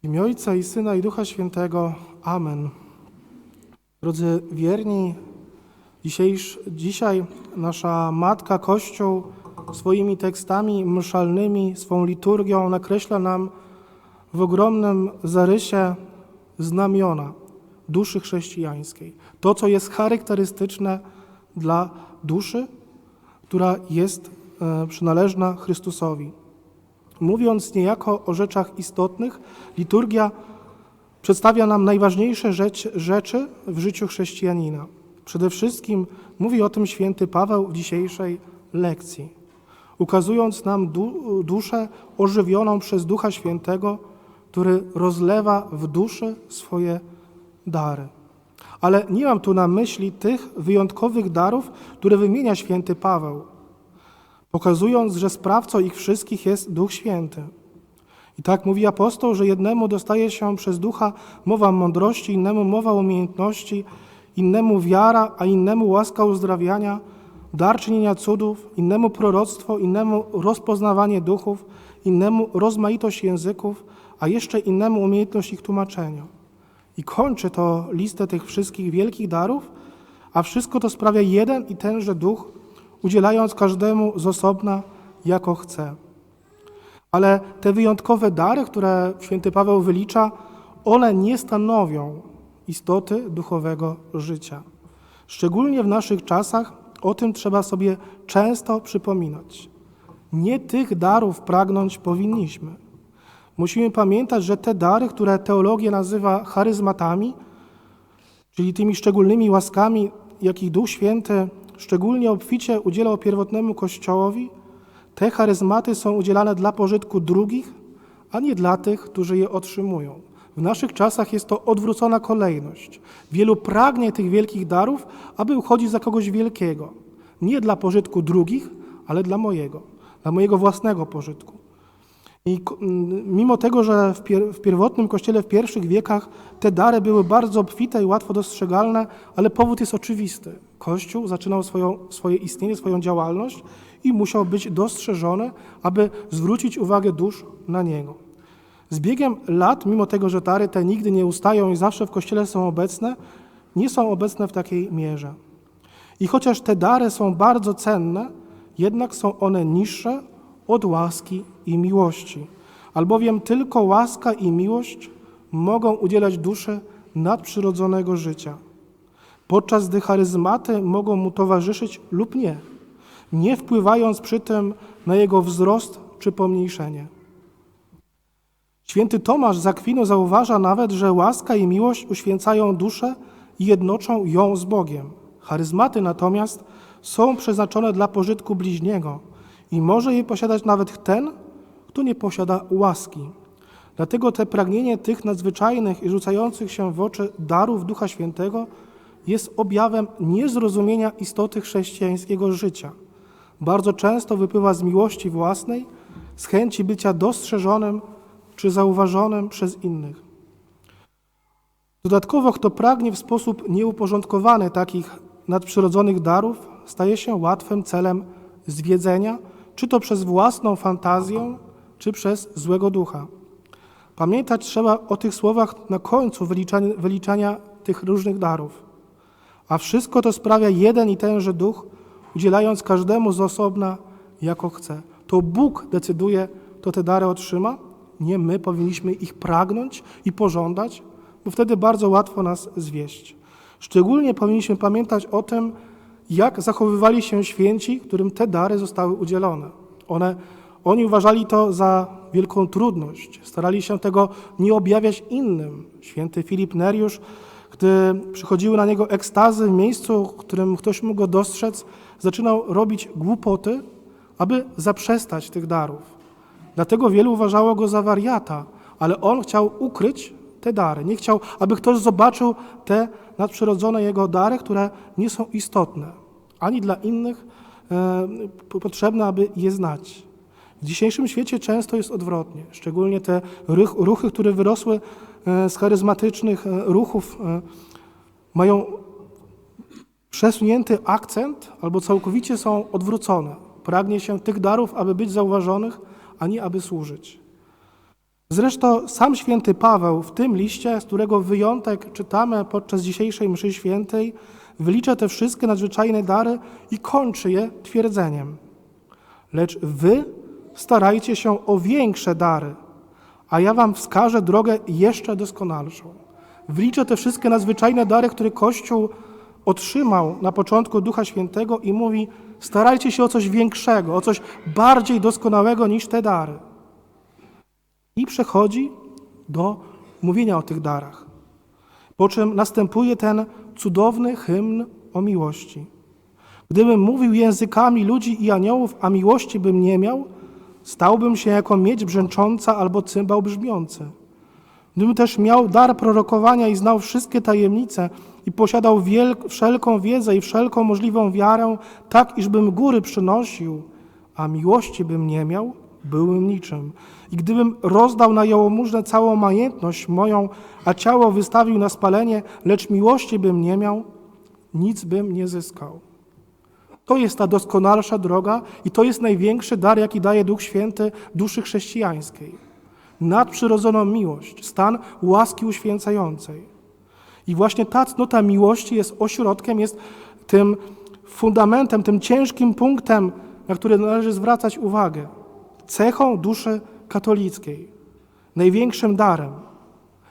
W imię Ojca i Syna i Ducha Świętego. Amen. Drodzy wierni, dzisiejsz, dzisiaj nasza Matka Kościół swoimi tekstami mszalnymi, swą liturgią nakreśla nam w ogromnym zarysie znamiona duszy chrześcijańskiej. To, co jest charakterystyczne dla duszy, która jest e, przynależna Chrystusowi. Mówiąc niejako o rzeczach istotnych, liturgia przedstawia nam najważniejsze rzecz, rzeczy w życiu chrześcijanina. Przede wszystkim mówi o tym święty Paweł w dzisiejszej lekcji, ukazując nam du, duszę ożywioną przez Ducha Świętego, który rozlewa w duszy swoje dary. Ale nie mam tu na myśli tych wyjątkowych darów, które wymienia święty Paweł, pokazując, że sprawcą ich wszystkich jest Duch Święty. I tak mówi apostoł, że jednemu dostaje się przez ducha mowa mądrości, innemu mowa umiejętności, innemu wiara, a innemu łaska uzdrawiania, dar czynienia cudów, innemu proroctwo, innemu rozpoznawanie duchów, innemu rozmaitość języków, a jeszcze innemu umiejętność ich tłumaczenia. I kończy to listę tych wszystkich wielkich darów, a wszystko to sprawia jeden i tenże duch, udzielając każdemu z osobna, jako chce. Ale te wyjątkowe dary, które święty Paweł wylicza, one nie stanowią istoty duchowego życia. Szczególnie w naszych czasach o tym trzeba sobie często przypominać. Nie tych darów pragnąć powinniśmy. Musimy pamiętać, że te dary, które teologia nazywa charyzmatami, czyli tymi szczególnymi łaskami, jakich Duch Święty szczególnie obficie udzielał pierwotnemu Kościołowi, te charyzmaty są udzielane dla pożytku drugich, a nie dla tych, którzy je otrzymują. W naszych czasach jest to odwrócona kolejność. Wielu pragnie tych wielkich darów, aby uchodzić za kogoś wielkiego. Nie dla pożytku drugich, ale dla mojego, dla mojego własnego pożytku. I mimo tego, że w, pier w pierwotnym kościele w pierwszych wiekach te dary były bardzo obfite i łatwo dostrzegalne, ale powód jest oczywisty. Kościół zaczynał swoją, swoje istnienie, swoją działalność i musiał być dostrzeżony, aby zwrócić uwagę dusz na niego. Z biegiem lat, mimo tego, że dary te nigdy nie ustają i zawsze w kościele są obecne, nie są obecne w takiej mierze. I chociaż te dary są bardzo cenne, jednak są one niższe od łaski i miłości, albowiem tylko łaska i miłość mogą udzielać duszy nadprzyrodzonego życia, podczas gdy charyzmaty mogą mu towarzyszyć lub nie, nie wpływając przy tym na jego wzrost czy pomniejszenie. Święty Tomasz z Akwinu zauważa nawet, że łaska i miłość uświęcają duszę i jednoczą ją z Bogiem. Charyzmaty natomiast są przeznaczone dla pożytku bliźniego i może je posiadać nawet ten, kto nie posiada łaski. Dlatego te pragnienie tych nadzwyczajnych i rzucających się w oczy darów Ducha Świętego jest objawem niezrozumienia istoty chrześcijańskiego życia. Bardzo często wypływa z miłości własnej, z chęci bycia dostrzeżonym czy zauważonym przez innych. Dodatkowo, kto pragnie w sposób nieuporządkowany takich nadprzyrodzonych darów, staje się łatwym celem zwiedzenia, czy to przez własną fantazję, czy przez złego ducha. Pamiętać trzeba o tych słowach na końcu wyliczania, wyliczania tych różnych darów. A wszystko to sprawia jeden i tenże duch, udzielając każdemu z osobna, jako chce. To Bóg decyduje, kto te dary otrzyma, nie my powinniśmy ich pragnąć i pożądać, bo wtedy bardzo łatwo nas zwieść. Szczególnie powinniśmy pamiętać o tym, jak zachowywali się święci, którym te dary zostały udzielone. One, oni uważali to za wielką trudność, starali się tego nie objawiać innym. Święty Filip Neriusz, gdy przychodziły na niego ekstazy w miejscu, w którym ktoś mógł go dostrzec, zaczynał robić głupoty, aby zaprzestać tych darów. Dlatego wielu uważało go za wariata, ale on chciał ukryć te dary. Nie chciał, aby ktoś zobaczył te nadprzyrodzone jego dary, które nie są istotne, ani dla innych e, potrzebne, aby je znać. W dzisiejszym świecie często jest odwrotnie, szczególnie te ruchy, które wyrosły z charyzmatycznych e, ruchów, e, mają przesunięty akcent albo całkowicie są odwrócone. Pragnie się tych darów, aby być zauważonych, a nie aby służyć. Zresztą sam święty Paweł w tym liście, z którego wyjątek czytamy podczas dzisiejszej mszy świętej, wylicza te wszystkie nadzwyczajne dary i kończy je twierdzeniem. Lecz wy starajcie się o większe dary, a ja wam wskażę drogę jeszcze doskonalszą. Wyliczę te wszystkie nadzwyczajne dary, które Kościół otrzymał na początku Ducha Świętego i mówi: starajcie się o coś większego, o coś bardziej doskonałego niż te dary. I przechodzi do mówienia o tych darach. Po czym następuje ten cudowny hymn o miłości. Gdybym mówił językami ludzi i aniołów, a miłości bym nie miał, stałbym się jako miedź brzęcząca albo cymbał brzmiący. Gdybym też miał dar prorokowania i znał wszystkie tajemnice i posiadał wielk, wszelką wiedzę i wszelką możliwą wiarę, tak iżbym góry przynosił, a miłości bym nie miał, byłbym niczym. I gdybym rozdał na jałmużnę całą majętność moją, a ciało wystawił na spalenie, lecz miłości bym nie miał, nic bym nie zyskał. To jest ta doskonalsza droga i to jest największy dar, jaki daje Duch Święty duszy chrześcijańskiej. Nadprzyrodzoną miłość, stan łaski uświęcającej. I właśnie ta cnota miłości jest ośrodkiem, jest tym fundamentem, tym ciężkim punktem, na który należy zwracać uwagę. Cechą duszy katolickiej, największym darem,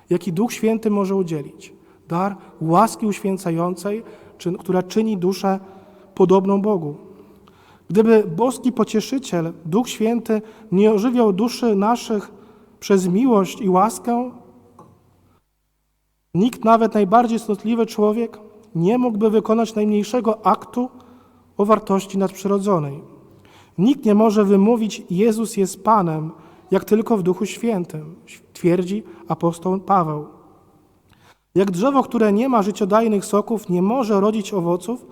jaki Duch Święty może udzielić. Dar łaski uświęcającej, która czyni duszę podobną Bogu. Gdyby boski pocieszyciel, Duch Święty, nie ożywiał duszy naszych przez miłość i łaskę, nikt, nawet najbardziej cnotliwy człowiek, nie mógłby wykonać najmniejszego aktu o wartości nadprzyrodzonej. Nikt nie może wymówić Jezus jest Panem, jak tylko w Duchu Świętym, twierdzi apostoł Paweł. Jak drzewo, które nie ma życiodajnych soków, nie może rodzić owoców,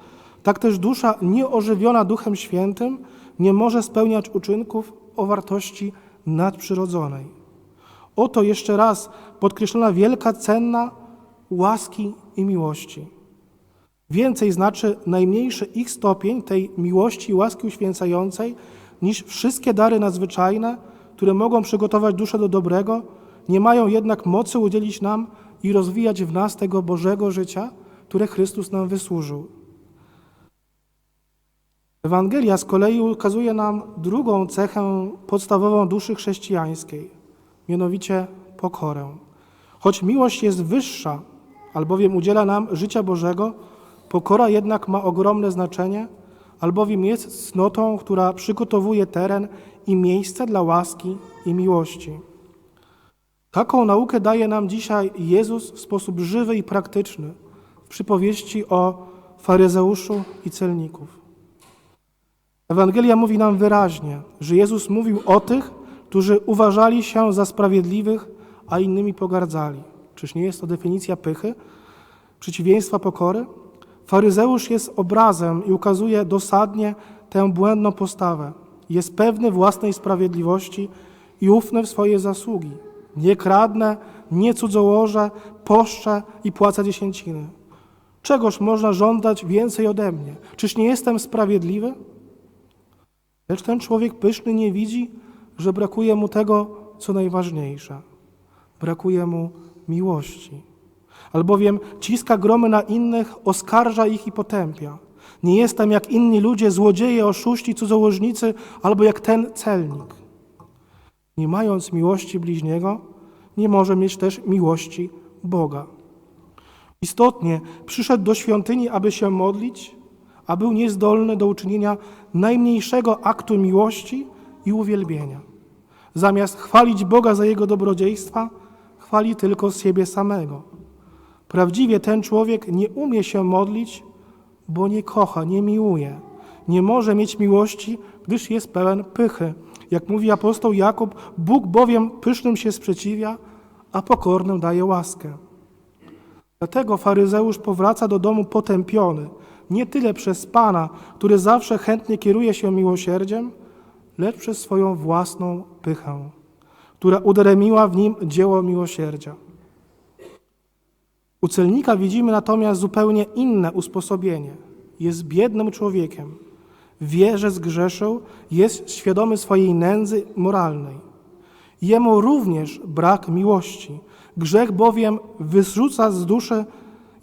tak też dusza nieożywiona Duchem Świętym nie może spełniać uczynków o wartości nadprzyrodzonej. Oto jeszcze raz podkreślona wielka cenna łaski i miłości. Więcej znaczy najmniejszy ich stopień tej miłości i łaski uświęcającej niż wszystkie dary nadzwyczajne, które mogą przygotować duszę do dobrego, nie mają jednak mocy udzielić nam i rozwijać w nas tego Bożego życia, które Chrystus nam wysłużył. Ewangelia z kolei ukazuje nam drugą cechę podstawową duszy chrześcijańskiej, mianowicie pokorę. Choć miłość jest wyższa, albowiem udziela nam życia Bożego, pokora jednak ma ogromne znaczenie, albowiem jest cnotą, która przygotowuje teren i miejsce dla łaski i miłości. Taką naukę daje nam dzisiaj Jezus w sposób żywy i praktyczny w przypowieści o faryzeuszu i celników. Ewangelia mówi nam wyraźnie, że Jezus mówił o tych, którzy uważali się za sprawiedliwych, a innymi pogardzali. Czyż nie jest to definicja pychy, przeciwieństwa pokory? Faryzeusz jest obrazem i ukazuje dosadnie tę błędną postawę. Jest pewny własnej sprawiedliwości i ufny w swoje zasługi. Nie kradnę, nie cudzołożę, poszczę i płacę dziesięciny. Czegoż można żądać więcej ode mnie? Czyż nie jestem sprawiedliwy? Lecz ten człowiek pyszny nie widzi, że brakuje mu tego, co najważniejsze. Brakuje mu miłości. Albowiem ciska gromy na innych, oskarża ich i potępia. Nie jestem jak inni ludzie, złodzieje, oszuści, cudzołożnicy, albo jak ten celnik. Nie mając miłości bliźniego, nie może mieć też miłości Boga. Istotnie przyszedł do świątyni, aby się modlić, a był niezdolny do uczynienia najmniejszego aktu miłości i uwielbienia. Zamiast chwalić Boga za jego dobrodziejstwa, chwali tylko siebie samego. Prawdziwie ten człowiek nie umie się modlić, bo nie kocha, nie miłuje. Nie może mieć miłości, gdyż jest pełen pychy. Jak mówi apostoł Jakub, Bóg bowiem pysznym się sprzeciwia, a pokornym daje łaskę. Dlatego faryzeusz powraca do domu potępiony, nie tyle przez Pana, który zawsze chętnie kieruje się miłosierdziem, lecz przez swoją własną pychę, która udaremiła w nim dzieło miłosierdzia. U celnika widzimy natomiast zupełnie inne usposobienie. Jest biednym człowiekiem, wie, że zgrzeszył, jest świadomy swojej nędzy moralnej. Jemu również brak miłości. Grzech bowiem wyrzuca z duszy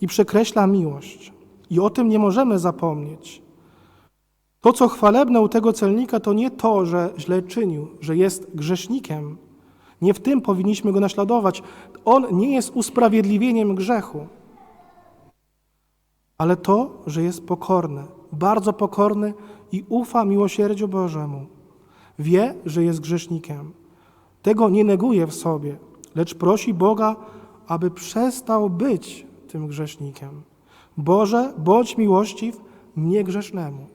i przekreśla miłość. I o tym nie możemy zapomnieć. To, co chwalebne u tego celnika, to nie to, że źle czynił, że jest grzesznikiem. Nie w tym powinniśmy go naśladować. On nie jest usprawiedliwieniem grzechu, ale to, że jest pokorny, bardzo pokorny i ufa miłosierdziu Bożemu. Wie, że jest grzesznikiem. Tego nie neguje w sobie, lecz prosi Boga, aby przestał być tym grzesznikiem. Boże, bądź miłościw mnie grzesznemu.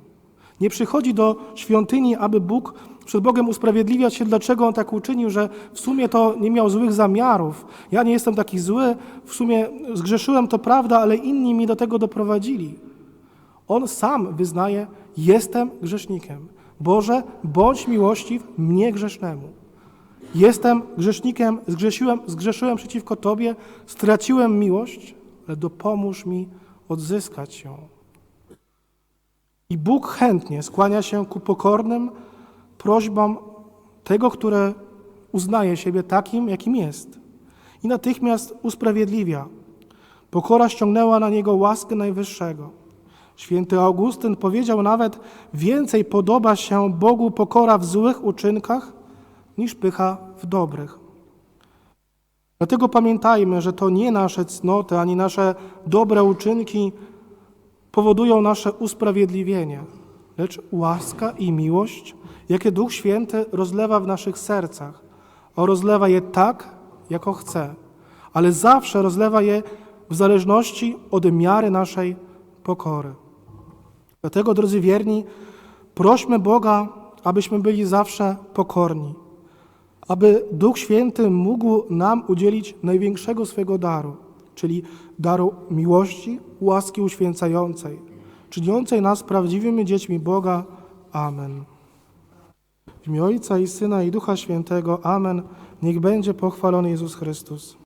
Nie przychodzi do świątyni, aby Bóg przed Bogiem usprawiedliwiać się, dlaczego On tak uczynił, że w sumie to nie miał złych zamiarów. Ja nie jestem taki zły, w sumie zgrzeszyłem, to prawda, ale inni mi do tego doprowadzili. On sam wyznaje, jestem grzesznikiem. Boże, bądź miłościw mnie grzesznemu. Jestem grzesznikiem, zgrzeszyłem, zgrzeszyłem przeciwko Tobie, straciłem miłość, ale dopomóż mi odzyskać ją. I Bóg chętnie skłania się ku pokornym prośbom tego, które uznaje siebie takim, jakim jest. I natychmiast usprawiedliwia. Pokora ściągnęła na niego łaskę Najwyższego. Święty Augustyn powiedział nawet, więcej podoba się Bogu pokora w złych uczynkach niż pycha w dobrych. Dlatego pamiętajmy, że to nie nasze cnoty ani nasze dobre uczynki powodują nasze usprawiedliwienie, lecz łaska i miłość, jakie Duch Święty rozlewa w naszych sercach, a rozlewa je tak, jako chce, ale zawsze rozlewa je w zależności od miary naszej pokory. Dlatego, drodzy wierni, prośmy Boga, abyśmy byli zawsze pokorni, aby Duch Święty mógł nam udzielić największego swego daru, czyli daru miłości, łaski uświęcającej, czyniącej nas prawdziwymi dziećmi Boga. Amen. W imię Ojca i Syna i Ducha Świętego. Amen. Niech będzie pochwalony Jezus Chrystus.